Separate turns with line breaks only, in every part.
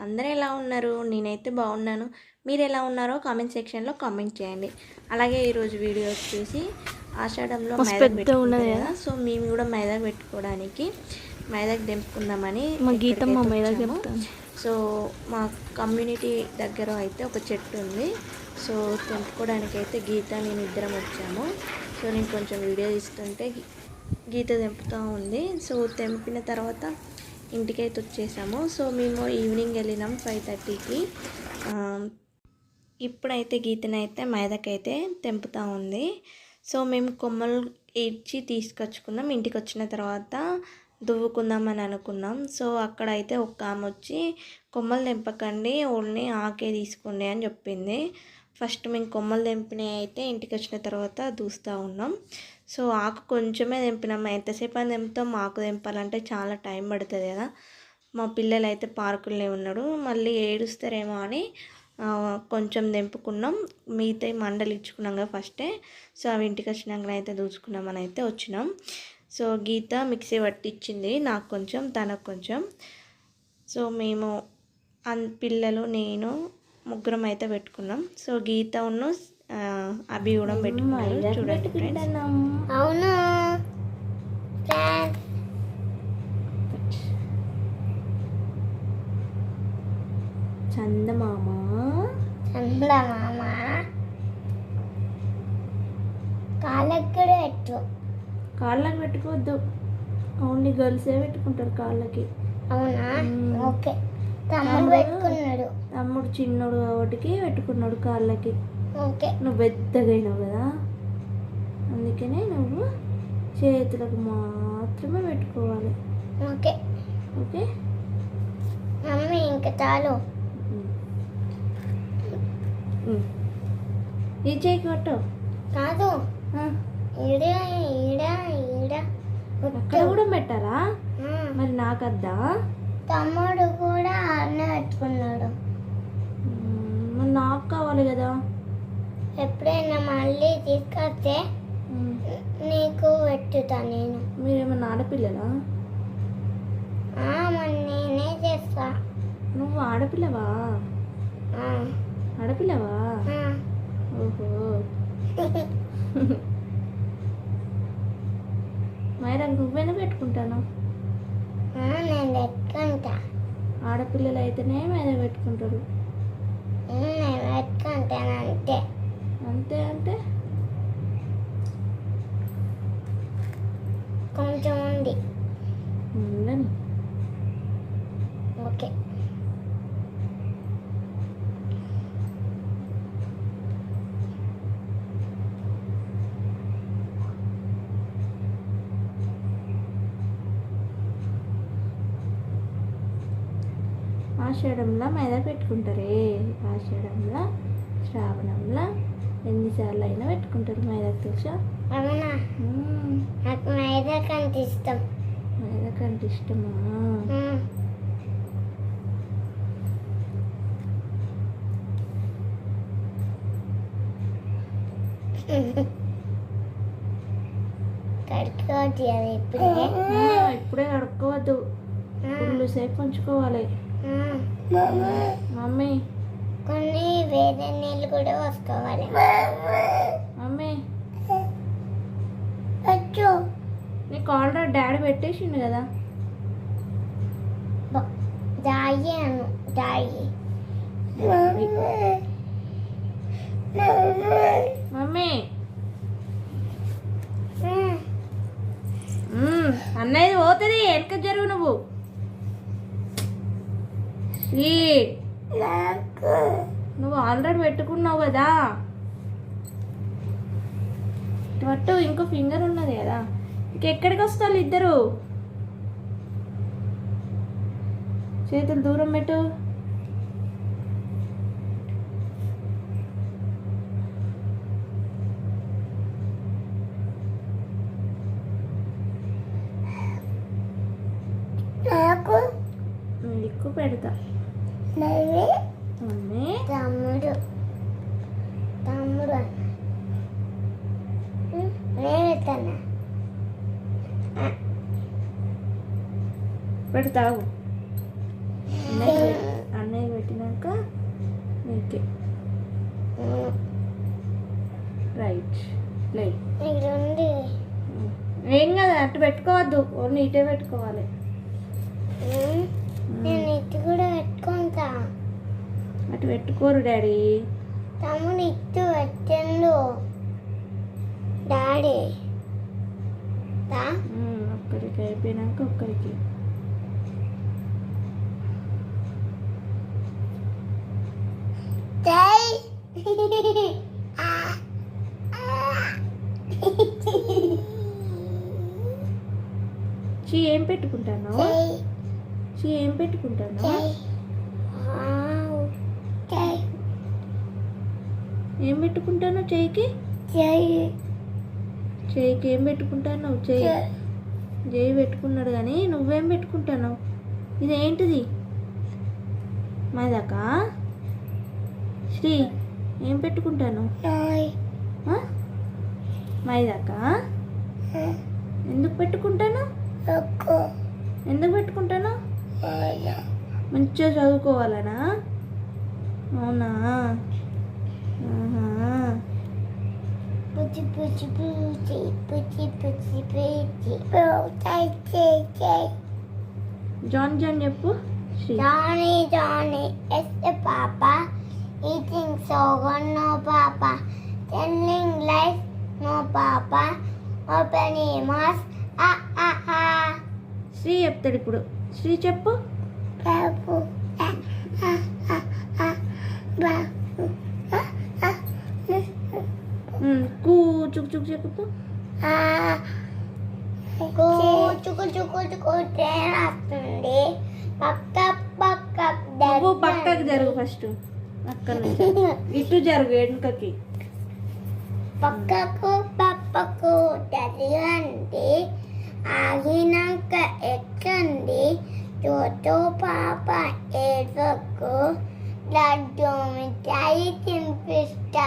అందరూ ఎలా ఉన్నారు? నేనైతే బాగున్నాను. మీరు ఎలా ఉన్నారో కామెంట్ సెక్షన్లో కామెంట్ చేయండి. అలాగే ఈరోజు వీడియో వచ్చేసి ఆషాఢంలో పెట్టుకుంటారు
ఉన్నది
కదా. సో మేము కూడా మైదాకు పెట్టుకోవడానికి మైదాకు దింపుకుందామని
మా గీతం మా మైదాకు. చెప్తాను.
సో మా కమ్యూనిటీ దగ్గర అయితే ఒక చెట్టు ఉంది. సో తెంపుకోవడానికి అయితే గీత నేను ఇద్దరం వచ్చాము. సో నేను కొంచెం వీడియో తీస్తుంటే గీ- గీత తెంపుతూ ఉంది. సో తెంపిన తర్వాత ఇంటికైతే వచ్చేసాము. సో మేము ఈవినింగ్ వెళ్ళినాం ఫైవ్ థర్టీకి. ఇప్పుడైతే గీతనైతే మైదాకైతే తెంపుతూ ఉంది. సో మేము కొమ్మలు ఇచ్చి తీసుకొచ్చుకున్నాం. ఇంటికి వచ్చిన తర్వాత దువ్వుకుందామని అనుకున్నాం. సో అక్కడ అయితే ఒక ఆమె వచ్చి కొమ్మలు తెంపకండి ఓన్లీ ఆకే తీసుకోండి అని చెప్పింది. ఫస్ట్ మేము కొమ్మలు తెంపినవి అయితే ఇంటికి వచ్చిన తర్వాత దూస్తూ ఉన్నాం. సో ఆకు కొంచెమే తెంపినాం. ఎంతసేపు అని తెంపుతాం ఆకు తెంపాలంటే చాలా టైం పడుతుంది కదా. మా పిల్లలు అయితే పార్కుల్లో ఉన్నాడు మళ్ళీ ఏడుస్తారేమో అని కొంచెం తెంపుకున్నాం. మిగతా మండలు ఇచ్చుకున్నాం కదా ఫస్టే. సో అవి ఇంటికి వచ్చినాక అయితే దూచుకున్నామని అయితే వచ్చినాం. సో గీత మిక్సీ పట్టించింది నాకు కొంచెం తనకు కొంచెం. సో మేము అన్ పిల్లలు నేను ముగ్గురం అయితే పెట్టుకున్నాం. సో గీత ఉన్న అభి కూడా పెట్టుకున్నారు. చూడండి ఫ్రెండ్స్.
అవును?
చందమామ.
చందమామ? కాళ్ళక్కడ పెట్టు?
కాళ్ళకి పెట్టుకోవద్దు. ఓన్లీ గర్ల్సే పెట్టుకుంటారు కాళ్ళకి.
అవునా. ఓకే. తమ్ముడు పెట్టుకున్నాడు.
తమ్ముడు చిన్నోడు కాబట్టి పెట్టుకున్నాడు కాళ్ళకి.
ఓకే.
నువ్వు పెద్దగా అయినావు కదా అందుకనే నువ్వు చేతులకు మాత్రమే పెట్టుకోవాలి.
ఓకే.
ఓకే?
మమ్మీ ఇంకా చాలు.
ఈ చేయికి పట్టు
కాదు. ఈడ ఈడ ఈడ.
అక్కడ కూడా పెట్టారా. మరి నాకద్దా?
తమ్ముడు కూడా అన్న పెట్టుకున్నాడు.
మరి నాకు కావాలి కదా.
ఎప్పుడైనా మళ్ళీ తీసుకొస్తే. నీకు పెట్టుతా నేను.
మీరేమన్నా ఆడపిల్లలా?
మరి నేనే చేస్తా.
నువ్వు ఆడపిల్లవా? ఆడపిల్లవా. ఓహో. మైరా నువ్వైనా పెట్టుకుంటాను?
నేను పెట్టుకుంటా.
ఆడపిల్లలు అయితేనే మీద పెట్టుకుంటారు
నేను పెట్టుకుంటాను అంతే.
అంతే అంటే?
కొంచెం ఉంది. ఓకే.
ఆషాఢంలో మీద పెట్టుకుంటారే? ఆషాఢంలో శ్రావణంలో ఎన్నిసార్లు అయినా పెట్టుకుంటారు మైదాకు తెలుసా?
అవునా. నాకు మైదా కంటే ఇష్టం.
మైదాకు అంటే ఇష్టమా?
కడుక్కోవద్దు ఇప్పుడే.
ఇప్పుడే కడుక్కోవద్దు ఫుల్ సేపు ఉంచుకోవాలి. మమ్మీ.
కొన్ని వేరే నీళ్ళు కూడా పోసుకోవాలి.
మమ్మీ.
అచ్చు.
నీకు ఆల్రెడీ డాడీ పెట్టేసిండు కదా.
దాయి అను దాయి
మమ్మీ. అన్నయ్యది పోతుంది వెనక జరుగు నువ్వు. ఈ, నువ్వు ఆల్రెడీ పెట్టుకున్నావు కదా. పట్టు ఇంకో ఫింగర్ ఉన్నది కదా. ఇంకెక్కడికి వస్తారు ఇద్దరు? చేతులు దూరం పెట్టు. ఎక్కువ పెడతా. మమ్మీ
తమ్ముడు. తమ్ముడు. నేను
పెడతావు అన్నయ్య పెట్- అన్నయ్య పెట్టినాక నీకే. రైట్. లే.
ఇక్కడ ఉంది
ఏం కదా అటు పెట్టుకోవద్దు. ఓన్లీ ఇటే పెట్టుకోవాలి.
నేను ఇటు కూడా
అటు పెట్టుకోరు డాడీ.
తమ్ముడు ఇటు పెట్టండు. డాడీ
ఒక్కరికి అయిపోయినాక ఒక్కరికి. చీ ఏం పెట్టుకుంటాను? చీ ఏం పెట్టుకుంటాను
జై వావ్. జై
ఏం పెట్టుకుంటాను చేయికి చేయికి ఏం పెట్టుకుంటాను? చేయి చేయి పెట్టుకున్నాడు కానీ నువ్వేం పెట్టుకుంటాను? ఇదేంటిది మాదాకా? శ్రీ ఏం పెట్టుకుంటాను? మైదాకా? ఎందుకు పెట్టుకుంటాను? ఎందుకు పెట్టుకుంటాను? మంచిగా చదువుకోవాలనా? అవునా.
పుచ్చి పుచ్చి పుచ్చి పుచ్చి పుచ్చి పుచ్చి
జాన్ జాన్ చెప్పు
papa. Eating sugar, no papa. Telling lies, no papa. Opening mouth, ah ah ah.
Sri చెప్తాడు ఇప్పుడు శ్రీ చెప్పు
Babu,
ఉమ్, కూ చుక్ చుక్ చెప్పు
Ah. చుకు చుకు చుకు ట్రైన్ వస్తుంది పక్క పక్క
నువ్వు పక్కకి జరుగు ఫస్ట్ అక్కడ ఇటు జరుగు వెనుకకి
పక్కకు పక్కకు తిరగండి ఆగినాక ఎక్కండి చోటో పాప ఏడుకు లడ్డు మిఠాయి తినిపిస్తా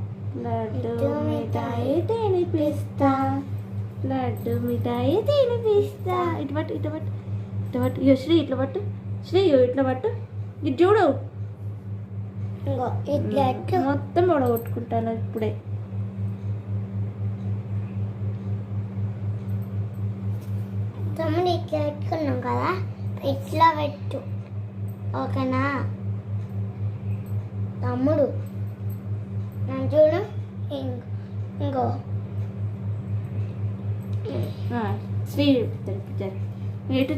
లడ్డు మిఠాయి తినిపిస్తా. లడ్డు మిఠాయి తినిపిస్తా. ఇటు పట్టు ఇటు పట్టు ఇటు పట్టు. ఇగో శ్రీ ఇట్లా పట్టు. శ్రీ ఇట్లా పట్టు. ఇది చూడు. మొత్తం ఒడగొట్టుకుంటాను ఇప్పుడే.
తమ్ముడు ఇట్లా పెట్టుకున్నాం కదా ఇట్లా పెట్టు. ఓకేనా? తమ్ముడు చూడు ఇంకో
శ్రీ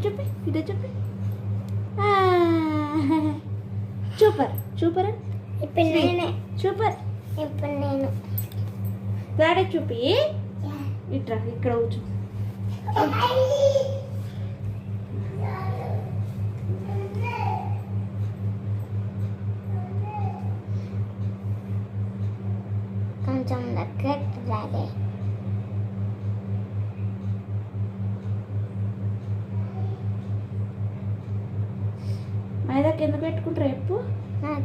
చూపి ఇటు చూపి సూపర్
ఇప్పుడు నేనే. ఇప్పుడు నేను.
దాడే చూపి. ఇట్రా ఇక్కడ కూర్చో.
రాలే
మైదాకి ఎందుకు పెట్టుకుంటారు ఎప్పు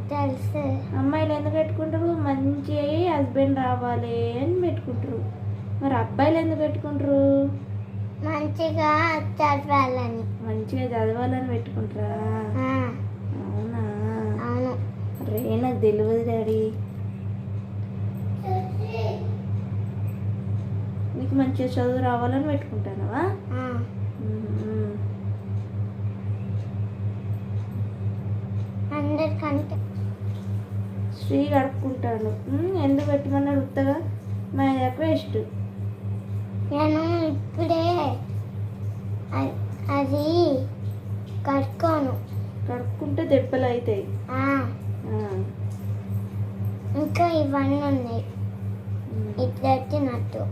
తెలుసు.
అమ్మాయిలు ఎందుకు పెట్టుకుంటారు? మంచి హస్బెండ్ రావాలి అని పెట్టుకుంటారు. మరి అబ్బాయిలు ఎందుకు పెట్టుకుంటారు?
మంచిగా చదవాలని.
మంచిగా చదవాలని పెట్టుకుంటారా?
ఆ,
అవునా?
అవును.
రే నాకు తెలియదు డాడీ. నీకు మంచిగా చదువు రావాలని పెట్టుకుంటానవా.
అందరికంటే.
శ్రీ కడుక్కుంటాడు మ్మ్, ఎందుకు పెట్టమన్నాడు ఉత్తగా? మా వేస్ట్.
నేను ఇప్పుడే అది కట్టుకోను
కడుక్కుంటే దెబ్బలు అవుతాయి.
ఇంకా ఇవన్నీ ఉన్నాయి. ఇట్లా వచ్చినట్టు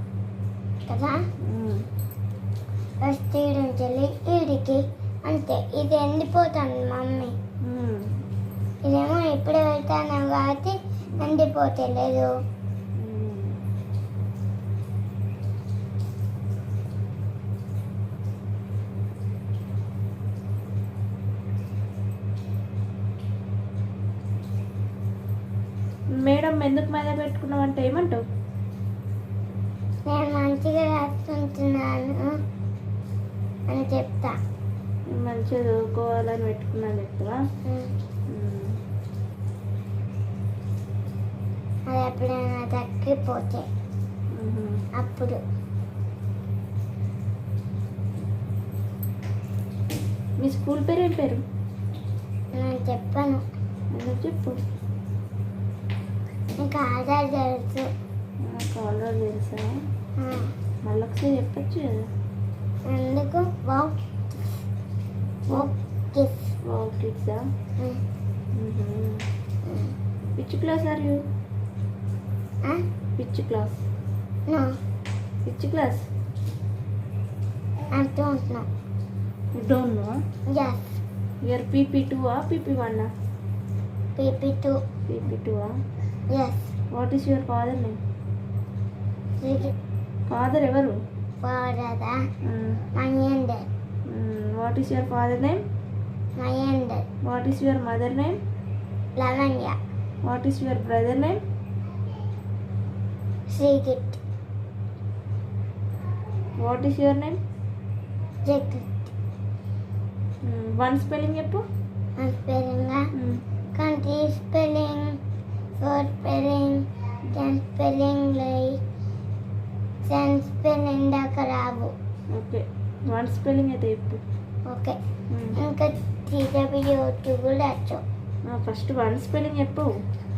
కదా? ఫస్ట్ ఈడు చెల్లి ఈడికి అంతే. ఇది ఎండిపోతుంది మమ్మీ.
ఇదేమో
ఇప్పుడే వెళ్తాను కాబట్టి ఎండిపోతలేదు
మేడం ఎందుకు మీద పెట్టుకున్నావు అంటే ఏమంటావు?
నేను మంచిగా రాస్తుంటున్నాను అని చెప్తా.
మంచిగా చదువుకోవాలని పెట్టుకున్నాను చెప్తావా?
అది ఎప్పుడైనా తగ్గిపోతే అప్పుడు.
మీ స్కూల్ పేరు ఏం పేరు?
నేను చెప్పాను.
చెప్పు.
ఇంకా ఆధార్ తెలుసు.
నాకు ఆల్రెడీ తెలుసా? మళ్ళీ ఒకసారి చెప్పచ్చు
wow. Kiss.
Wow కిడ్సా which class
are
you which
class which class
I don't know
you
don't know yes you're PP two ah?
PP one
PP two PP
two
ah? Yes what is your father ఎవరు? What is your
father name
what is your mother name
Lavanya
what is your brother name
Srigit
what is your name
Jaggit
one spelling చెప్పు.
Spelling country spelling four spelling ten spelling లై ten spelling దాకా రావు
okay one spelling అయితే చెప్పు.
Okay ఇంకా TW two కూడా వచ్చు
first one spelling చెప్పు.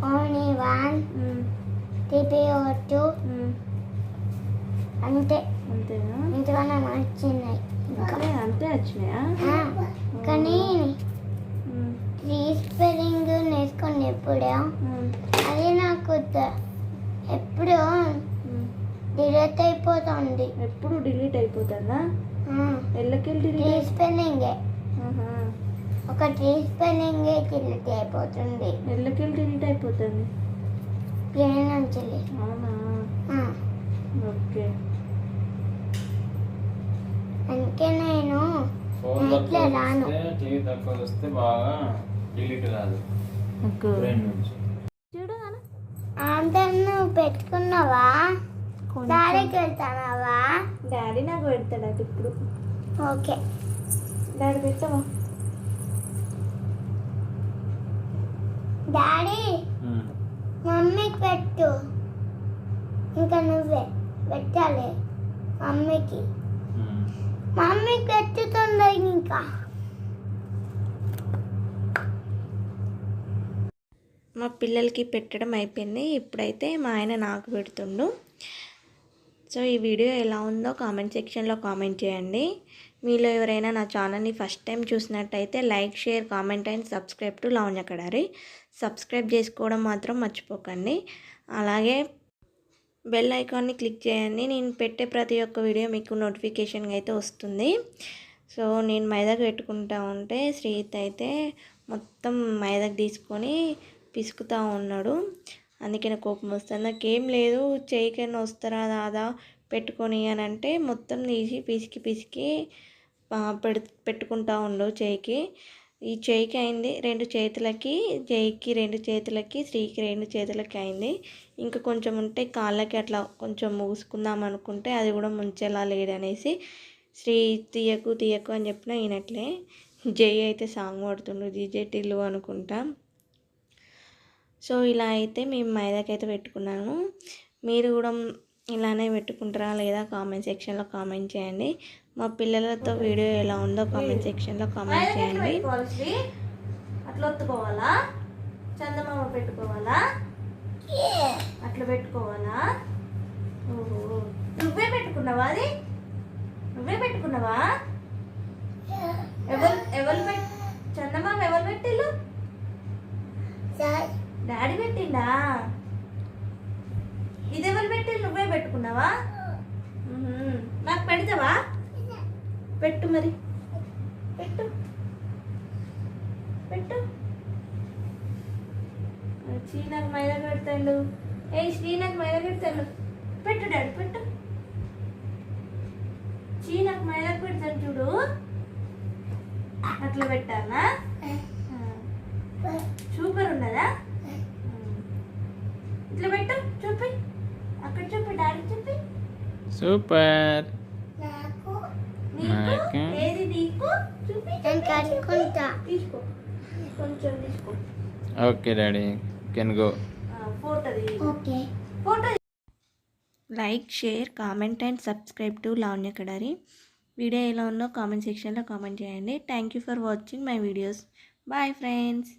Only one T P O two అంతే.
అంతేనా?
ఇంతకన్నా వచ్చినాయి
అంతే అంతే వచ్చినాయా?
కానీ
మ్మ్.
త్రీ స్పెల్లింగ్ నేర్చుకుని ఎప్పుడో ఎప్పుడు డిలీట్ అయిపోతుందా?
ఎల్లకెళ్ళి డిలీట్
స్పెల్లింగే ఒక త్రీ స్పెల్లింగే డిలీట్ అయిపోతుంది.
ఎల్లకెళ్ళి డిలీట్ అయిపోతుంది?
ప్లేన్ నుంచి
అవునా? ఓకే.
అందుకే నేను
ఫోన్
ఇట్లా రాను.
టీవీ తక్కువ వస్తే బాగా డిలీట్ కాదు బ్రెయిన్ నుంచి.
చూడు
నువ్వు పెట్టుకున్నావా? దారికి వెళ్తానావా
డాడీ నాకు పెడతాడు అది ఇప్పుడు.
ఓకే.
డాడీ పెట్టవా
డాడీ. మమ్మీకి పెట్టు. ఇంకా నువ్వే. పెట్టాలి. మమ్మీకి.
ఉమ్.
మమ్మీకి పెట్టుతుంది ఇంకా.
మా పిల్లలకి పెట్టడం అయిపోయింది. ఇప్పుడైతే మా ఆయన నాకు పెడుతుండు. సో ఈ వీడియో ఎలా ఉందో కామెంట్ సెక్షన్లో కామెంట్ చేయండి. మీలో ఎవరైనా నా ఛానల్ని ఫస్ట్ టైం చూసినట్టయితే like share comment and subscribe to Lavanya Kadari. Subscribe చేసుకోవడం మాత్రం మర్చిపోకండి. అలాగే బెల్ ఐకాన్ని క్లిక్ చేయండి. నేను పెట్టే ప్రతి ఒక్క వీడియో మీకు నోటిఫికేషన్గా అయితే వస్తుంది. సో నేను మైదాకు పెట్టుకుంటా ఉంటే శ్రీత్ అయితే మొత్తం మైదాకు తీసుకొని పిసుకుతూ ఉన్నాడు. అందుకే నాకు కోపం వస్తుంది. నాకేం లేదు చేయికైనా వస్తారా దాదా పెట్టుకొని అని అంటే మొత్తం తీసి పిసికి పిసికి పెడు పెట్టుకుంటా ఉండు చేయికి. ఈ చేయికి అయింది రెండు చేతులకి చేయికి రెండు చేతులకి స్త్రీకి రెండు చేతులకి అయింది. ఇంకా కొంచెం ఉంటే కాళ్ళకి అట్లా కొంచెం మూసుకుందాం అనుకుంటే అది కూడా ముంచేలా లేడనేసి శ్రీ తీయకు తీయకు అని చెప్పిన ఈయనట్లే జై అయితే సాంగ్ పాడుతుండు జీజే టిల్లు అనుకుంటా. సో ఇలా అయితే మేము మైదాకైతే పెట్టుకున్నాను మీరు కూడా ఇలానే పెట్టుకుంటారా లేదా కామెంట్ సెక్షన్లో కామెంట్ చేయండి. మా పిల్లలతో వీడియో ఎలా ఉందో కామెంట్ సెక్షన్లో కామెంట్ చేయండి. అట్లా ఒత్తుకోవాలా? చందమామ పెట్టుకోవాలా? అట్లా పెట్టుకోవాలా? ఓహో. నువ్వే పెట్టుకున్నావా అది? నువ్వే పెట్టుకున్నావా? ఎవరు ఎవరు పెట్ చందమామ ఎవరు పెట్టిల్లు?
సార్.
డాడీ పెట్టిండా? ఇది ఎవరు పెట్టి నువ్వే పెట్టుకున్నావా. నాకు పెడతావా? పెట్టు మరి. పెట్టు. పెట్టు. శ్రీ నాకు మైదా పెడతాడు. ఏ శ్రీ నాకు మైదా పెడతాడు. పెట్టు డాడీ పెట్టు. శ్రీ నాకు మైదా పెడతాను చూడు. అట్లా పెట్టానా? సూపర్ ఉన్నదా? ఇట్లా పెట్టు చూపి. అక్కడ చూపి డాడీ చూపి.
సూపర్.
నాకు
నీకు
నాకు.
ఏది నీకు చూపి.
నేను కట్టుకుంటా.
తీసుకో. కొంచెం తీసుకో.
Okay daddy. Can go.
Photo
okay.
Photo like share comment and subscribe to Lavanya Kadari. Video ఎలా ఉందో కామెంట్ సెక్షన్లో కామెంట్ చేయండి. Thank you for watching my videos. Bye friends.